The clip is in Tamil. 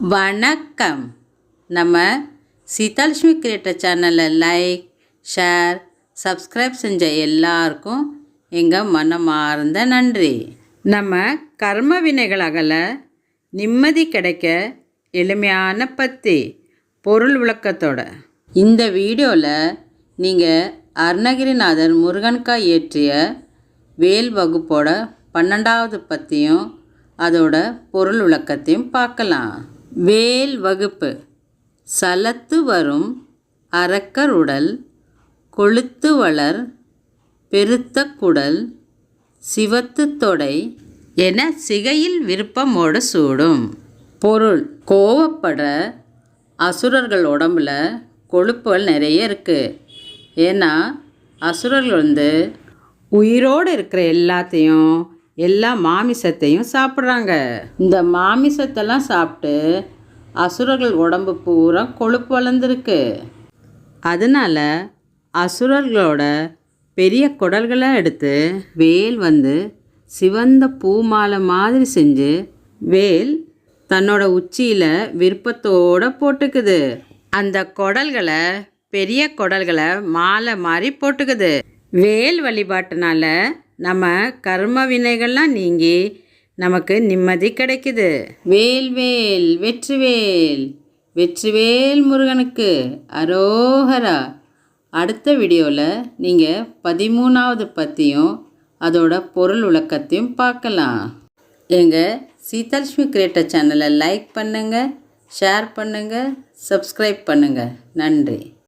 வணக்கம். நம்ம சீதாலட்சுமி கிரியேட்டர் சேனலை லைக் ஷேர் சப்ஸ்கிரைப் செஞ்ச எல்லாருக்கும் எங்கள் மனமார்ந்த நன்றி. நம்ம கர்ம வினைகள் அகல நிம்மதி கிடைக்க எளிமையான பத்தி பொருள் விளக்கத்தோட. இந்த வீடியோவில் நீங்கள் அருணகிரிநாதர் முருகன்காய் இயற்றிய வேல் வகுப்போட பன்னெண்டாவது பற்றியும் அதோட பொருள் விளக்கத்தையும் பார்க்கலாம். வேல் வகுப்பு. சலத்து வரும் அரக்கருடல் கொழுத்து வளர் பெருத்த குடல் சிவத்து தொடை என சிகையில் விருப்பமோடு சூடும். பொருள் கோவப்படுற அசுரர்கள் உடம்புல கொழுப்புகள் நிறைய இருக்குது ஏன்னா அசுரர்கள் வந்து உயிரோடு இருக்கிற எல்லாத்தையும் எல்லா மாமிசத்தையும் சாப்பிட்றாங்க. இந்த மாமிசத்தெல்லாம் சாப்பிட்டு அசுரர்கள் உடம்பு பூரா கொழுப்பு வளர்ந்துருக்கு. அதனால அசுரர்களோட பெரிய குடல்களை எடுத்து வேல் வந்து சிவந்த பூ மாலை மாதிரி செஞ்சு வேல் தன்னோட உச்சியில் விருப்பத்தோடு போட்டுக்குது. அந்த குடல்களை பெரிய குடல்களை மாலை மாதிரி போட்டுக்குது. வேல் வழிபாட்டினால நம்ம கர்ம வினைகள்லாம் நீங்கி நமக்கு நிம்மதி கிடைக்குது. வேல் வேல் வெற்றிவேல் வெற்றிவேல் முருகனுக்கு அரோகரா. அடுத்த வீடியோவில் நீங்கள் பதிமூணாவது பற்றியும் அதோட பொருள் விளக்கத்தையும் பார்க்கலாம். எங்கள் சீதாலட்சுமி கிரியேட்டர் சேனலை லைக் பண்ணுங்கள் ஷேர் பண்ணுங்கள் சப்ஸ்கிரைப் பண்ணுங்கள் நன்றி.